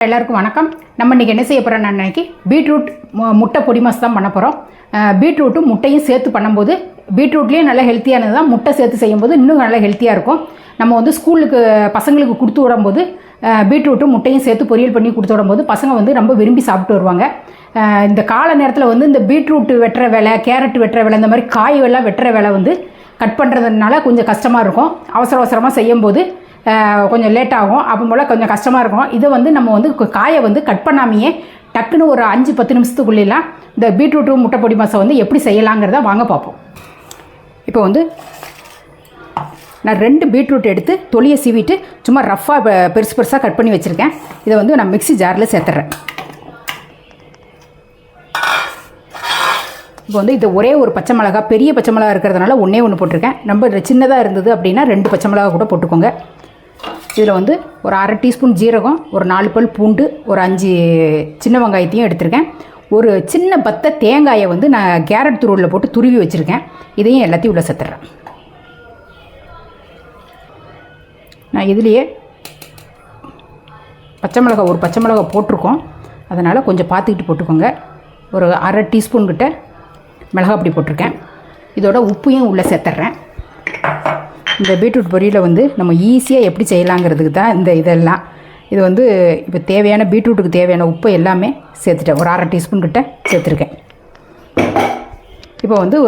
எல்லாருக்கும் வணக்கம். நம்ம இன்றைக்கி என்ன செய்ய போகிறோம் அன்னைக்கு பீட்ரூட் மு- முட்டை பொடி மாஸ் தான் பண்ண போகிறோம் பீட்ரூட்டும் முட்டையும் சேர்த்து பண்ணும்போது பீட்ரூட்லேயும் நல்லா ஹெல்த்தியானது தான் முட்டை சேர்த்து செய்யும்போது இன்னும் நல்லா ஹெல்த்தியாக இருக்கும். நம்ம வந்து ஸ்கூலுக்கு பசங்களுக்கு கொடுத்து விடும்போது பீட்ரூட்டும் முட்டையும் சேர்த்து பொரியல் பண்ணி கொடுத்து விடும்போது பசங்க வந்து ரொம்ப விரும்பி சாப்பிட்டு வருவாங்க. இந்த கால நேரத்தில் வந்து இந்த பீட்ரூட் வெட்டுற வேலை கேரட் வெட்டுற வேலை இந்த மாதிரி காய் எல்லாம் வெட்டுற வேலை வந்து கட் பண்ணுறதுனால கொஞ்சம் கஷ்டமாக இருக்கும். அவசர அவசரமாக செய்யும்போது கொஞ்சம் லேட் ஆகும். அப்போ போல் கொஞ்சம் கஷ்டமாக இருக்கும். இதை வந்து நம்ம வந்து காயை வந்து கட் பண்ணாமையே டக்குன்னு ஒரு அஞ்சு பத்து நிமிஷத்துக்குள்ளேலாம் இந்த பீட்ரூட்டு முட்டை பொடி மாசம் வந்து எப்படி செய்யலாங்கிறத வாங்க பார்ப்போம். இப்போ வந்து நான் ரெண்டு பீட்ரூட் எடுத்து தொலியை சீவிட்டு சும்மா ரஃப்பாக பெருசு பெருசாக கட் பண்ணி வச்சுருக்கேன். இதை வந்து நான் மிக்ஸி ஜாரில் சேர்த்துறேன். இப்போ வந்து இது ஒரே ஒரு பச்சை மிளகா பெரிய பச்சை மிளகா இருக்கிறதுனால ஒன்றே ஒன்று போட்டிருக்கேன். ரொம்ப சின்னதாக இருந்தது அப்படின்னா ரெண்டு பச்சை மிளகா கூட போட்டுக்கோங்க. இதில் வந்து ஒரு அரை டீஸ்பூன் ஜீரகம் ஒரு நாலு பல் பூண்டு ஒரு அஞ்சு சின்ன வெங்காயத்தையும் எடுத்திருக்கேன். ஒரு சின்ன பத்த தேங்காயை வந்து நான் கேரட் துருவில் போட்டு துருவி வச்சுருக்கேன். இதையும் எல்லாத்தையும் உள்ள சேர்த்துறேன். நான் இதுலேயே பச்சை மிளகா ஒரு பச்சை மிளகா போட்டிருக்கோம். அதனால் கொஞ்சம் பார்த்துக்கிட்டு போட்டுக்கோங்க. ஒரு அரை டீஸ்பூன் கிட்ட மிளகா பொடி போட்டிருக்கேன். இதோட உப்பையும் உள்ளே சேர்த்துட்றேன் இந்த பீட்ரூட் பொரியலை வந்து நம்ம ஈஸியாக எப்படி செய்யலாங்கிறதுக்கு தான் இந்த இதெல்லாம். இது வந்து இப்போ தேவையான பீட்ரூட்டுக்கு தேவையான உப்பு எல்லாமே சேர்த்துட்டேன். ஒரு அரை டீஸ்பூன் கிட்ட சேர்த்துருக்கேன். இப்போ வந்து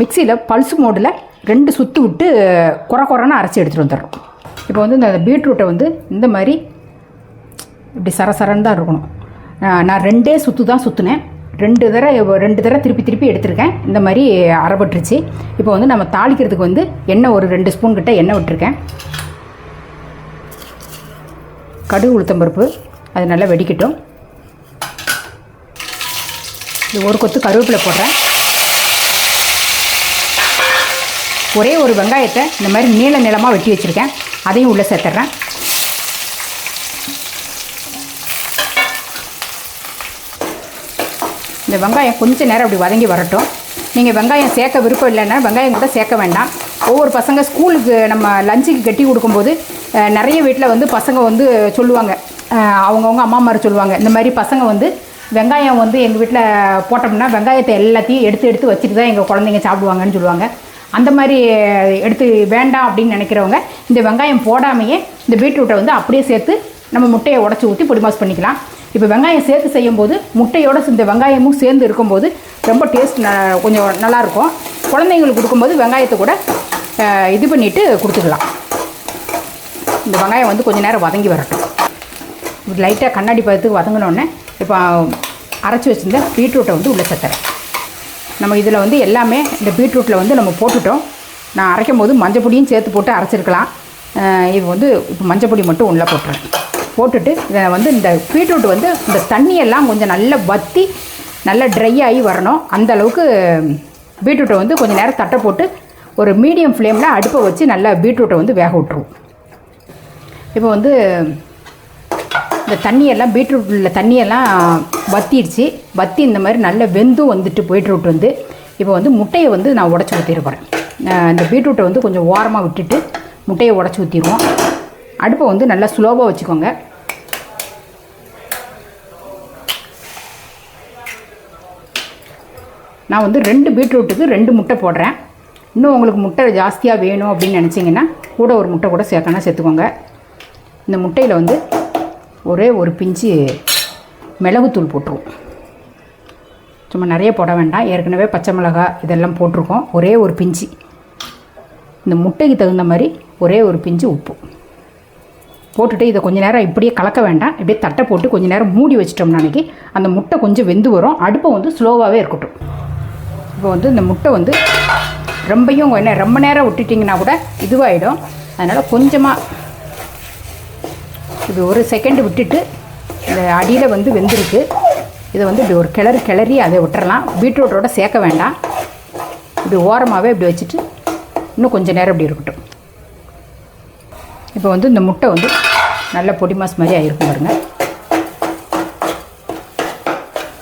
மிக்சியில் பல்ஸ் மோடில் ரெண்டு சுற்று விட்டு குறை குறைன்னு அரைச்சி எடுத்துகிட்டு வந்துடுறோம். இப்போ வந்து இந்த பீட்ரூட்டை வந்து இந்த மாதிரி இப்படி சரசரன்னு தான் இருக்கணும். நான் ரெண்டே சுற்று தான் சுற்றுனேன் ரெண்டு தடவை ரெண்டு தடவை திருப்பி திருப்பி எடுத்திருக்கேன். இந்த மாதிரி அரைபட்டுருச்சு இப்போ வந்து நம்ம தாளிக்கிறதுக்கு வந்து எண்ணெய் ஒரு ரெண்டு ஸ்பூன் கிட்ட எண்ணெய் விட்டுருக்கேன். கடுகு உளுத்தம்பருப்பு அது நல்லா வெடிக்கட்டும். இது ஒரு கொத்து கருவேப்பிலை போடுறேன். ஒரே ஒரு வெங்காயத்தை இந்த மாதிரி நீள நீளமாக வெட்டி வச்சுருக்கேன். அதையும் உள்ளே சேர்த்துட்றேன் இந்த வெங்காயம் கொஞ்ச நேரம் அப்படி வதங்கி வரட்டும். நீங்கள் வெங்காயம் சேர்க்க விருப்பம் இல்லைன்னா வெங்காயம் கூட சேர்க்க வேண்டாம். ஒவ்வொரு பசங்க ஸ்கூலுக்கு நம்ம லஞ்சுக்கு கட்டி கொடுக்கும்போது நிறைய வீட்டில் வந்து பசங்க வந்து சொல்லுவாங்க. அவங்கவுங்க அம்மா மாதிரி சொல்லுவாங்க. இந்த மாதிரி பசங்க வந்து வெங்காயம் வந்து எங்கள் வீட்டில் போட்டோம்னா வெங்காயத்தை எல்லாத்தையும் எடுத்து எடுத்து வச்சுட்டு தான் எங்கள் குழந்தைங்க சாப்பிடுவாங்கன்னு சொல்லுவாங்க. அந்த மாதிரி எடுத்து வேண்டாம் அப்படின்னு நினைக்கிறவங்க இந்த வெங்காயம் போடாமையே இந்த பீட்ரூட்டை வந்து அப்படியே சேர்த்து நம்ம முட்டையை உடச்சி ஊற்றி பொடிமாஸ் பண்ணிக்கலாம். இப்போ வெங்காயம் சேர்த்து செய்யும்போது முட்டையோட இந்த வெங்காயமும் சேர்ந்து இருக்கும்போது ரொம்ப டேஸ்ட் ந கொஞ்சம் நல்லாயிருக்கும். குழந்தைங்களுக்கு கொடுக்கும்போது வெங்காயத்தை கூட இது பண்ணிவிட்டு கொடுத்துக்கலாம். இந்த வெங்காயம் வந்து கொஞ்சம் நேரம் வதங்கி வரட்டும். லைட்டாக கண்ணாடி பதத்துக்கு வதங்கினோடனே இப்போ அரைச்சி வச்சுருந்த பீட்ரூட்டை வந்து உள்ளே சேர்த்துறேன். நம்ம இதில் வந்து எல்லாமே இந்த பீட்ரூட்டில் வந்து நம்ம போட்டுட்டோம். நான் அரைக்கும் போது மஞ்சள் பொடியும் சேர்த்து போட்டு அரைச்சிருக்கலாம். இது வந்து இப்போ மஞ்சள் பொடி மட்டும் உள்ளே போட்டுறேன். போட்டுட்டு இதை வந்து இந்த பீட்ரூட் வந்து இந்த தண்ணியெல்லாம் கொஞ்சம் நல்லா வற்றி நல்லா ட்ரை ஆகி வரணும். அந்த அளவுக்கு பீட்ரூட்டை வந்து கொஞ்சம் நேரம் தட்டை போட்டு ஒரு மீடியம் ஃப்ளேமில் அடுப்பை வச்சு நல்லா பீட்ரூட்டை வந்து வேக விட்ருவோம் இப்போ வந்து இந்த தண்ணியெல்லாம் பீட்ரூட்டில் தண்ணியெல்லாம் வத்திடுச்சு. வத்தி இந்த மாதிரி நல்ல வெந்தும் வந்துட்டு பீட்ரூட் வந்து இப்போ வந்து முட்டையை வந்து நான் உடச்சி ஊற்றிட போகிறேன் இந்த பீட்ரூட்டை வந்து கொஞ்சம் ஓரமாக விட்டுட்டு முட்டையை உடச்சி ஊற்றிடுவோம் அடுப்பை வந்து நல்லா ஸ்லோவாக வச்சுக்கோங்க. நான் வந்து ரெண்டு பீட்ரூட்டுக்கு ரெண்டு முட்டை போடுறேன். இன்னும் உங்களுக்கு முட்டை ஜாஸ்தியாக வேணும் அப்படின்னு நினச்சிங்கன்னா கூட ஒரு முட்டை கூட சேர்க்கணும் சேர்த்துக்கோங்க. இந்த முட்டையில் வந்து ஒரே ஒரு பிஞ்சு மிளகுத்தூள் போட்டுருவோம். சும்மா நிறைய போட வேண்டாம். ஏற்கனவே பச்சை மிளகாய் இதெல்லாம் போட்டிருக்கோம். ஒரே ஒரு பிஞ்சு. இந்த முட்டைக்கு தகுந்த மாதிரி ஒரே ஒரு பிஞ்சு உப்பு. போட்டுட்டு இதை கொஞ்ச நேரம் இப்படியே கலக்க வேண்டாம். இப்படியே தட்டை போட்டு கொஞ்ச நேரம் மூடி வச்சிட்டோம்னா அன்றைக்கி அந்த முட்டை கொஞ்சம் வெந்து வரும். அடுப்பை வந்து ஸ்லோவாகவே இருக்கட்டும். இப்போ வந்து இந்த முட்டை வந்து ரொம்பையும் என்ன ரொம்ப நேரம் விட்டுட்டிங்கன்னா கூட இதுவாகிடும் அதனால் கொஞ்சமாக இது ஒரு செகண்ட் விட்டுட்டு இந்த அடியில் வந்து வெந்திருக்கு. இதை வந்து இப்படி ஒரு கிளறு கிளறி அதை விட்டுறலாம் பீட்ரூட்டோட சேர்க்க வேண்டாம். இப்படி ஓரமாகவே இப்படி வச்சுட்டு இன்னும் கொஞ்சம் நேரம் இப்படி இருக்கட்டும். இப்போ வந்து இந்த முட்டை வந்து நல்ல பொடி மாஸ் மாதிரி ஆகிருக்கும் பாருங்க.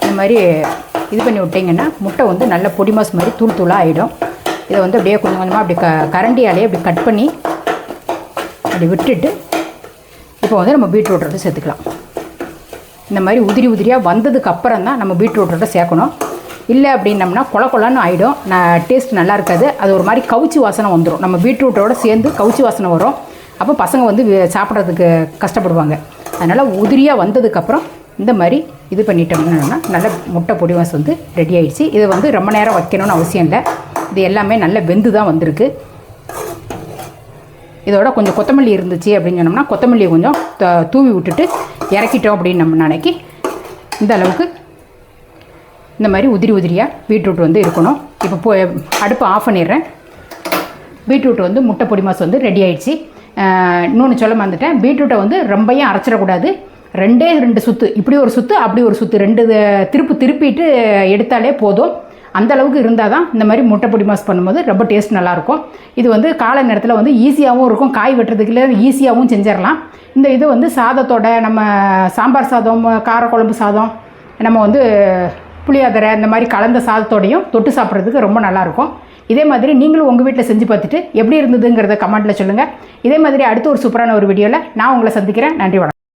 இந்த மாதிரி இது பண்ணி விட்டிங்கன்னா முட்டை வந்து நல்ல பொடி மாஸ் மாதிரி தூள் தூளாக ஆகிடும் இதை வந்து அப்படியே கொஞ்சம் கொஞ்சமாக அப்படி க கரண்டியாலே அப்படி கட் பண்ணி அப்படி விட்டுட்டு இப்போ வந்து நம்ம பீட்ரூட் வந்து சேர்த்துக்கலாம். இந்த மாதிரி உதிரி உதிரியாக வந்ததுக்கு அப்புறம் தான் நம்ம பீட்ரூட்டோட சேர்க்கணும். இல்லை அப்படின்னம்னா கொல கொலன்னு ஆகிடும் நான் டேஸ்ட் நல்லா இருக்காது. அது ஒரு மாதிரி கவுச்சி வாசனை வந்துடும் நம்ம பீட்ரூட்டோட சேர்ந்து கவுச்சி வாசனை வரும். அப்போ பசங்க வந்து சாப்பிட்றதுக்கு கஷ்டப்படுவாங்க. அதனால் உதிரியாக வந்ததுக்கப்புறம் இந்த மாதிரி இது பண்ணிட்டோம்னா நல்ல முட்டை பொடி வாசம் வந்து ரெடி ஆகிடுச்சு இதை வந்து ரொம்ப நேரம் வைக்கணும்னு அவசியம் இல்லை. இது எல்லாமே நல்ல வெந்து தான் வந்திருக்கு. இதோட கொஞ்சம் கொத்தமல்லி இருந்துச்சு அப்படின்னு சொன்னோம்னா கொத்தமல்லியை கொஞ்சம் த- தூவி விட்டுட்டு இறக்கிட்டோம் அப்படின்னு நம்ம நினைக்கி இந்த அளவுக்கு இந்த மாதிரி உதிரி உதிரியாக பீட்ரூட் வந்து இருக்கணும். இப்போ போ அடுப்பை ஆஃப் பண்ணிடுறேன். பீட்ரூட் வந்து முட்டை பொடி மாசு வந்து ரெடி ஆயிடுச்சு. இன்னொன்று சொல்ல மறந்துட்டேன். பீட்ரூட்டை வந்து ரொம்பையும் அரைச்சிடக்கூடாது. ரெண்டே ரெண்டு சுத்து. இப்படி ஒரு சுத்து அப்படி ஒரு சுத்து. ரெண்டு திருப்பு திருப்பிட்டு எடுத்தாலே போதும். அந்த அளவுக்கு இருந்தால் தான் இந்த மாதிரி முட்டை பொடி மாஸ் பண்ணும்போது ரொம்ப டேஸ்ட் நல்லாயிருக்கும். இது வந்து காலை நேரத்தில் வந்து ஈஸியாகவும் இருக்கும். காய் வெட்டுறதுக்குள்ள ஈஸியாகவும் செஞ்சிடலாம். இந்த இது வந்து சாதத்தோட நம்ம சாம்பார் சாதம் காரக்குழம்பு சாதம் நம்ம வந்து புளியோதரை இந்த மாதிரி கலந்த சாதத்தோடையும் தொட்டு சாப்பிட்றதுக்கு ரொம்ப நல்லாயிருக்கும். இதே மாதிரி நீங்களும் உங்கள் வீட்டில் செஞ்சு பார்த்துட்டு எப்படி இருந்ததுங்கிறத கமெண்ட்டில் சொல்லுங்கள் இதே மாதிரி அடுத்த ஒரு சூப்பரான ஒரு வீடியோவில் நான் உங்களை சந்திக்கிறேன். நன்றி வணக்கம்.